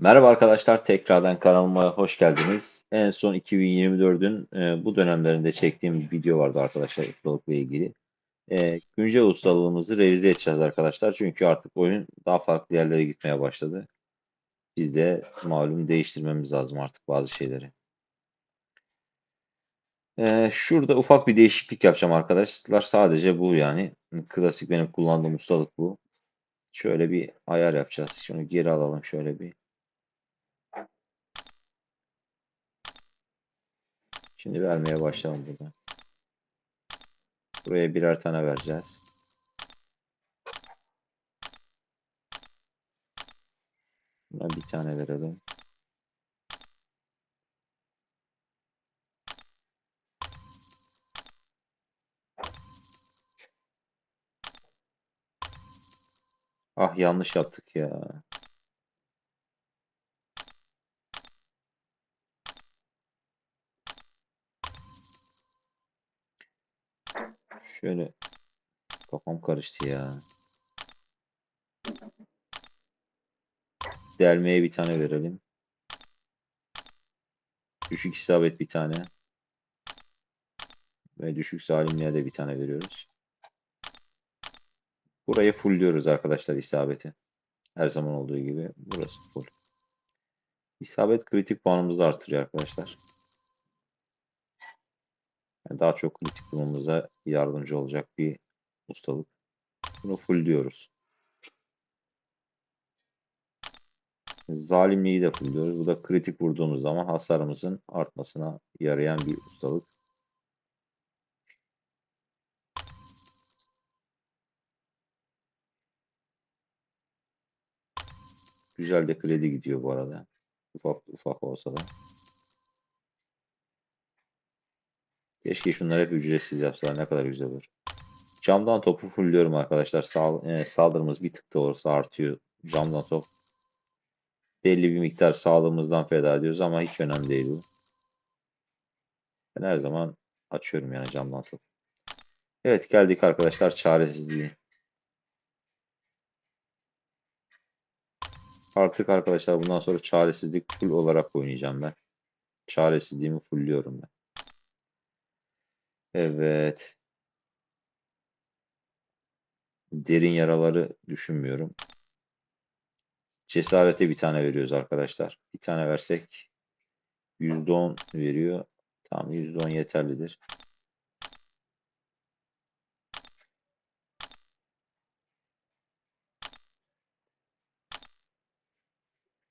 Merhaba arkadaşlar, tekrardan kanalıma hoş geldiniz. En son 2024'ün e, bu dönemlerinde çektiğim bir video vardı arkadaşlar ustalıkla ilgili. E, güncel ustalığımızı revize edeceğiz arkadaşlar. Çünkü artık oyun daha farklı yerlere gitmeye başladı. Biz de malum değiştirmemiz lazım artık bazı şeyleri. E, şurada ufak bir değişiklik yapacağım arkadaşlar. Sadece bu yani. Klasik benim kullandığım ustalık bu. Şöyle bir ayar yapacağız. Şunu geri alalım şöyle bir. Şimdi vermeye başlayalım burada. Buraya birer tane vereceğiz. Buna bir tane verelim. Ah yanlış yaptık ya. Şöyle kafam karıştı ya. Delmeye bir tane verelim. Düşük isabet bir tane. Ve düşük salimliğe de bir tane veriyoruz. Burayı fullliyoruz arkadaşlar isabeti. Her zaman olduğu gibi burası full. İsabet kritik puanımızı artırıyor arkadaşlar. Yani daha çok kritik bulmamıza yardımcı olacak bir ustalık. Bunu full diyoruz. Zalimliği de full diyoruz. Bu da kritik vurduğumuz zaman hasarımızın artmasına yarayan bir ustalık. Güzel de kredi gidiyor bu arada. Ufak ufak olsa da. Keşke şunları hep ücretsiz yapsalar. Ne kadar güzel olur. Camdan topu fullliyorum arkadaşlar. Sal e, saldırımız bir tık da olsa artıyor. Camdan top. Belli bir miktar sağlığımızdan feda ediyoruz ama hiç önemli değil bu. Ben her zaman açıyorum yani camdan top. Evet geldik arkadaşlar çaresizliği. Artık arkadaşlar bundan sonra çaresizlik full olarak oynayacağım ben. Çaresizliğimi fullliyorum ben. Evet. Derin yaraları düşünmüyorum. Cesarete bir tane veriyoruz arkadaşlar. Bir tane versek %10 veriyor. Tamam %10 yeterlidir.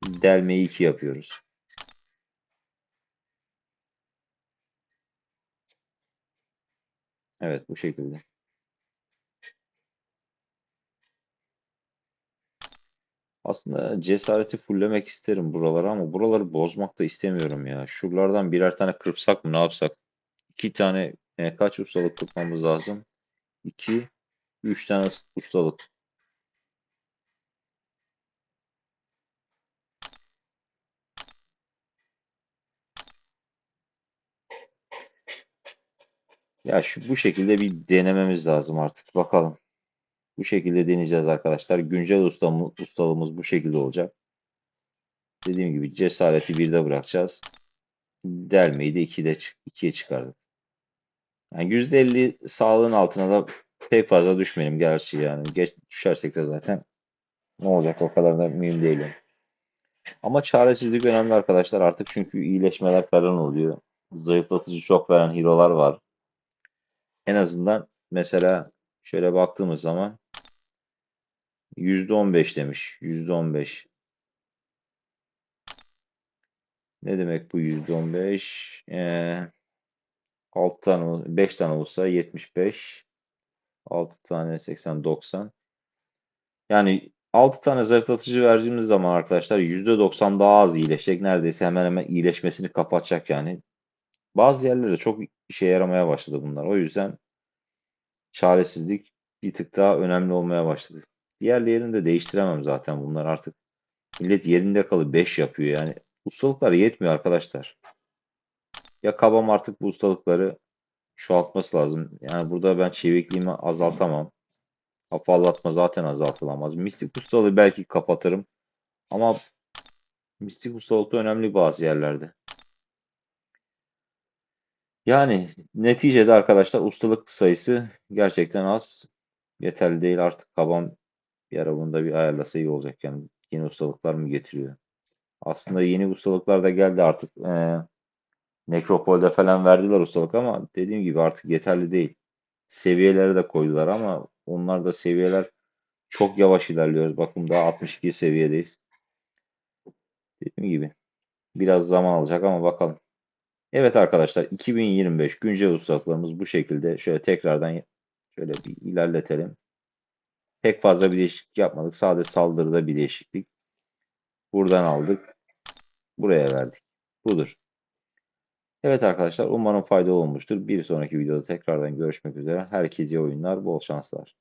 Delmeyi 2 yapıyoruz. Evet bu şekilde. Aslında cesareti fulllemek isterim buraları ama buraları bozmak da istemiyorum ya. Şuralardan birer tane kırpsak mı ne yapsak? İki tane e, kaç ustalık kırpmamız lazım? İki, üç tane ustalık. Ya şu bu şekilde bir denememiz lazım artık. Bakalım. Bu şekilde deneyeceğiz arkadaşlar. Güncel ustamız, ustalığımız bu şekilde olacak. Dediğim gibi cesareti birde bırakacağız. Delmeyi de 2'de 2'ye çıkardık. Yani %50 sağlığın altına da pek fazla düşmeyelim gerçi yani. Geç düşersek de zaten ne olacak o kadar da mühim değil. Ama çaresizlik önemli arkadaşlar artık çünkü iyileşmeler falan oluyor. Zayıflatıcı çok veren hero'lar var. En azından mesela şöyle baktığımız zaman %15 demiş. %15. Ne demek bu %15? Ee, 6 tane, 5 tane olsa 75. 6 tane 80, 90. Yani 6 tane zayıflatıcı verdiğimiz zaman arkadaşlar %90 daha az iyileşecek. Neredeyse hemen hemen iyileşmesini kapatacak yani. Bazı yerlerde çok işe yaramaya başladı bunlar. O yüzden çaresizlik bir tık daha önemli olmaya başladı. Diğerlerini de değiştiremem zaten bunlar artık. Millet yerinde kalı 5 yapıyor yani. Ustalıklar yetmiyor arkadaşlar. Ya kabam artık bu ustalıkları çoğaltması lazım. Yani burada ben çevikliğimi azaltamam. Afallatma zaten azaltılamaz. Mistik ustalığı belki kapatırım. Ama Mistik ustalık önemli bazı yerlerde. Yani neticede arkadaşlar ustalık sayısı gerçekten az. Yeterli değil artık kaban bir ara bunda bir ayarlasa iyi olacak. Yani yeni ustalıklar mı getiriyor? Aslında yeni ustalıklar da geldi artık. Ee, Nekropol'de falan verdiler ustalık ama dediğim gibi artık yeterli değil. Seviyelere de koydular ama onlar da seviyeler çok yavaş ilerliyoruz. Bakın daha 62 seviyedeyiz. Dediğim gibi biraz zaman alacak ama bakalım. Evet arkadaşlar 2025 güncel ustalıklarımız bu şekilde. Şöyle tekrardan şöyle bir ilerletelim. Pek fazla bir değişiklik yapmadık. Sadece saldırıda bir değişiklik. Buradan aldık. Buraya verdik. Budur. Evet arkadaşlar umarım faydalı olmuştur. Bir sonraki videoda tekrardan görüşmek üzere. Herkese iyi oyunlar, bol şanslar.